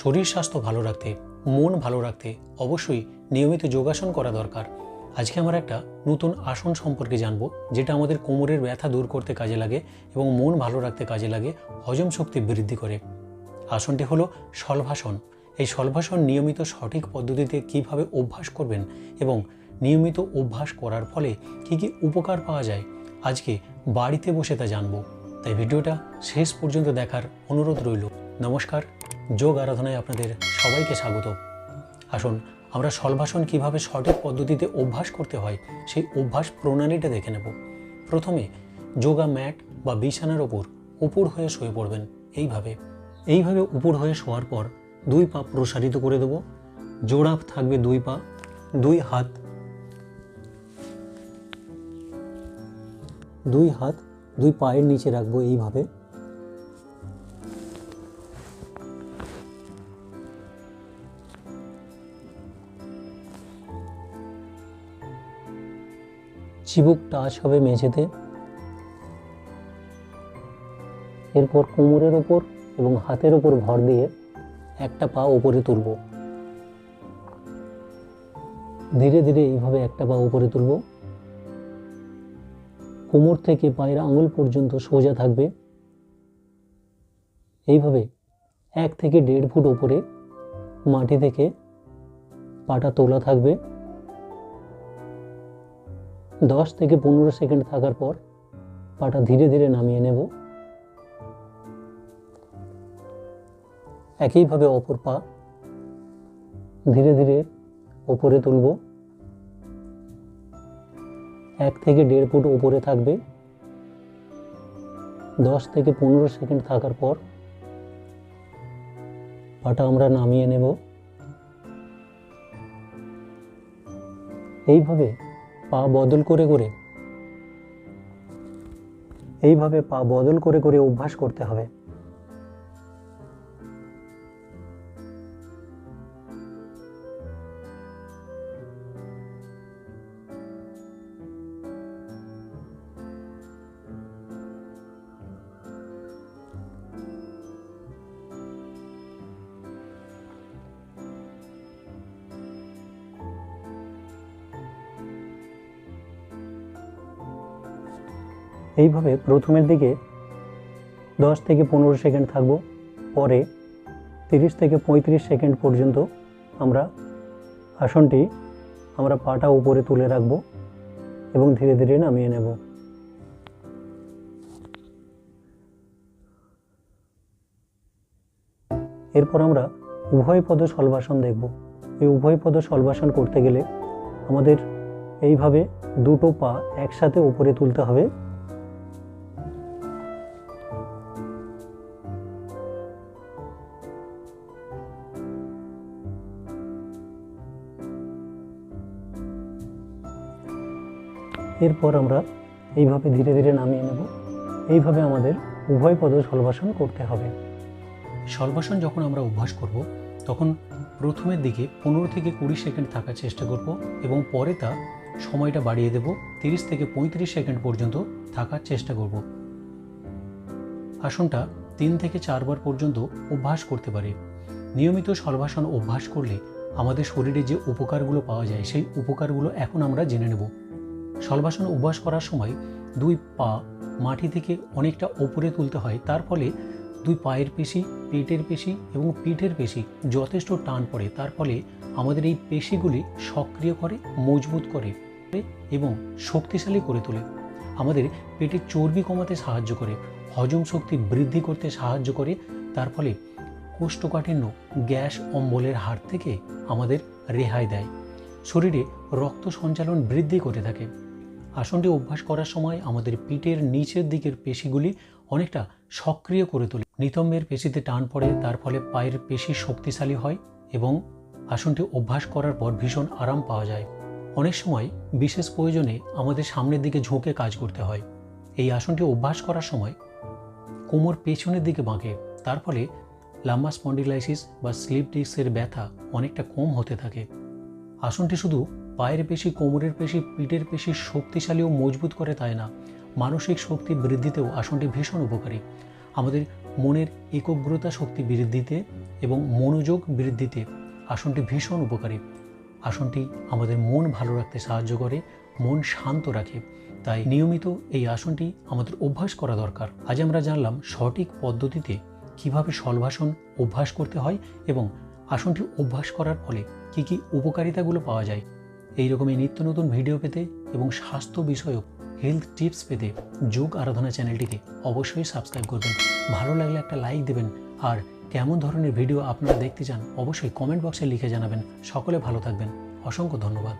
শরীর স্বাস্থ্য ভালো রাখতে, মন ভালো রাখতে অবশ্যই নিয়মিত যোগাসন করা দরকার। আজকে আমরা একটা নতুন আসন সম্পর্কে জানব, যেটা আমাদের কোমরের ব্যথা দূর করতে কাজে লাগে এবং মন ভালো রাখতে কাজে লাগে, হজম শক্তি বৃদ্ধি করে। আসনটি হলো শলভাসন এই শলভাসন নিয়মিত সঠিক পদ্ধতিতে কীভাবে অভ্যাস করবেন এবং নিয়মিত অভ্যাস করার ফলে কী কী উপকার পাওয়া যায়, আজকে বাড়িতে বসে তা জানব। তাই ভিডিওটা শেষ পর্যন্ত দেখার অনুরোধ রইল। নমস্কার। যোগ আরাধনায় আপনাদের সবাইকে স্বাগত। আসুন, আমরা সলভাসন কীভাবে সঠিক পদ্ধতিতে অভ্যাস করতে হয়, সেই অভ্যাস প্রণালীটা দেখে নেব। প্রথমে, যোগা ম্যাট বা বিছানার ওপর উপর হয়ে শুয়ে পড়বেন এইভাবে। এইভাবে উপর হয়ে শোয়ার পর দুই পা প্রসারিত করে দেব। জোড়া থাকবে দুই পা, দুই হাত দুই হাত দুই পায়ের নিচে রাখব এইভাবে। চিবুক টাচ হবে মেঝেতে। এরপর কোমরের ওপর এবং হাতের ওপর ভর দিয়ে একটা পা ওপরে তুলব। ধীরে ধীরে এইভাবে একটা পা উপরে তুলব। কোমর থেকে পায়ের আঙুল পর্যন্ত সোজা থাকবে। এইভাবে এক থেকে দেড় ফুট ওপরে মাটি থেকে পাটা তোলা থাকবে। দশ থেকে পনেরো সেকেন্ড থাকার পর পাটা ধীরে ধীরে নামিয়ে নেব। একইভাবে অপর পা ধীরে ধীরে ওপরে তুলব। এক থেকে দেড় ফুট ওপরে থাকবে। দশ থেকে পনেরো সেকেন্ড থাকার পর পাটা আমরা নামিয়ে নেব। এইভাবে পা বদল করে করে। এইভাবে পা বদল করে করে অভ্যাস করতে হবে। এইভাবে প্রথমের দিকে দশ থেকে পনেরো সেকেন্ড থাকব, পরে তিরিশ থেকে পঁয়ত্রিশ সেকেন্ড পর্যন্ত আমরা আসনটি, আমরা পাটা উপরে তুলে রাখব এবং ধীরে ধীরে নামিয়ে নেব। এরপর আমরা উভয় পদ সলবাসন দেখব। এই উভয় পদ সলবাসন করতে গেলে আমাদের এইভাবে দুটো পা একসাথে উপরে তুলতে হবে। এরপর আমরা এইভাবে ধীরে ধীরে নামিয়ে নেব। এইভাবে আমাদের উভয় পদ সলবাসন করতে হবে। সলবাসন যখন আমরা অভ্যাস করব, তখন প্রথমের দিকে পনেরো থেকে কুড়ি সেকেন্ড থাকার চেষ্টা করব এবং পরে তা সময়টা বাড়িয়ে দেব, তিরিশ থেকে পঁয়ত্রিশ সেকেন্ড পর্যন্ত থাকার চেষ্টা করব। আসনটা তিন থেকে চারবার পর্যন্ত অভ্যাস করতে পারে। নিয়মিত সলবাসন অভ্যাস করলে আমাদের শরীরে যে উপকারগুলো পাওয়া যায়, সেই উপকারগুলো এখন আমরা জেনে নেব। সলবাসন অভ্যাস করার সময় দুই পা মাটি থেকে অনেকটা ওপরে তুলতে হয়। তার ফলে দুই পায়ের পেশি, পেটের পেশি এবং পিঠের পেশি যথেষ্ট টান পড়ে। তার ফলে আমাদের এই পেশিগুলি সক্রিয় করে, মজবুত করে এবং শক্তিশালী করে তোলে। আমাদের পেটের চর্বি কমাতে সাহায্য করে, হজম শক্তি বৃদ্ধি করতে সাহায্য করে। তার ফলে কোষ্ঠকাঠিন্য, গ্যাস, অম্বলের হার থেকে আমাদের রেহাই দেয়। শরীরে রক্ত সঞ্চালন বৃদ্ধি করে থাকে। আসনটি অভ্যাস করার সময় আমাদের পিঠের নিচের দিকের পেশিগুলি অনেকটা সক্রিয় করে তোলে। নিতম্বের পেশিতে টান পড়ে, তার ফলে পায়ের পেশি শক্তিশালী হয় এবং আসনটি অভ্যাস করার পর ভীষণ আরাম পাওয়া যায়। অনেক সময় বিশেষ প্রয়োজনে আমাদের সামনের দিকে ঝোঁকে কাজ করতে হয়। এই আসনটি অভ্যাস করার সময় কোমর পেছনের দিকে বাঁকে, তার ফলে লাম্বা স্পন্ডিলাইসিস বা স্লিপ ডিস্কের ব্যথা অনেকটা কম হতে থাকে। আসনটি শুধু পায়ের পেশি, কোমরের পেশি, পিঠের পেশি শক্তিশালী ও মজবুত করে তাই না? মানসিক শক্তি বৃদ্ধিতেও আসনটি ভীষণ উপকারী। আমাদের মনের একগ্রতা শক্তি বৃদ্ধিতে এবং মনোযোগ বৃদ্ধিতে আসনটি ভীষণ উপকারী। আসনটি আমাদের মন ভালো রাখতে সাহায্য করে, মন শান্ত রাখে। তাই নিয়মিত এই আসনটি আমাদের অভ্যাস করা দরকার। আজ আমরা জানলাম সঠিক পদ্ধতিতে কীভাবে সলভাসন অভ্যাস করতে হয় এবং আসনটি অভ্যাস করার ফলে কি কি উপকারিতাগুলো পাওয়া যায়। এই রকমই নিত্য নতুন ভিডিও পেতে এবং স্বাস্থ্য বিষয়ক হেলথ টিপস পেতে যোগ আরাধনা চ্যানেলটিকে অবশ্যই সাবস্ক্রাইব করবেন। ভালো লাগলে একটা লাইক দেবেন আর কেমন ধরনের ভিডিও আপনারা দেখতে চান অবশ্যই কমেন্ট বক্সে লিখে জানাবেন। সকলে ভালো থাকবেন। অসংখ্য ধন্যবাদ।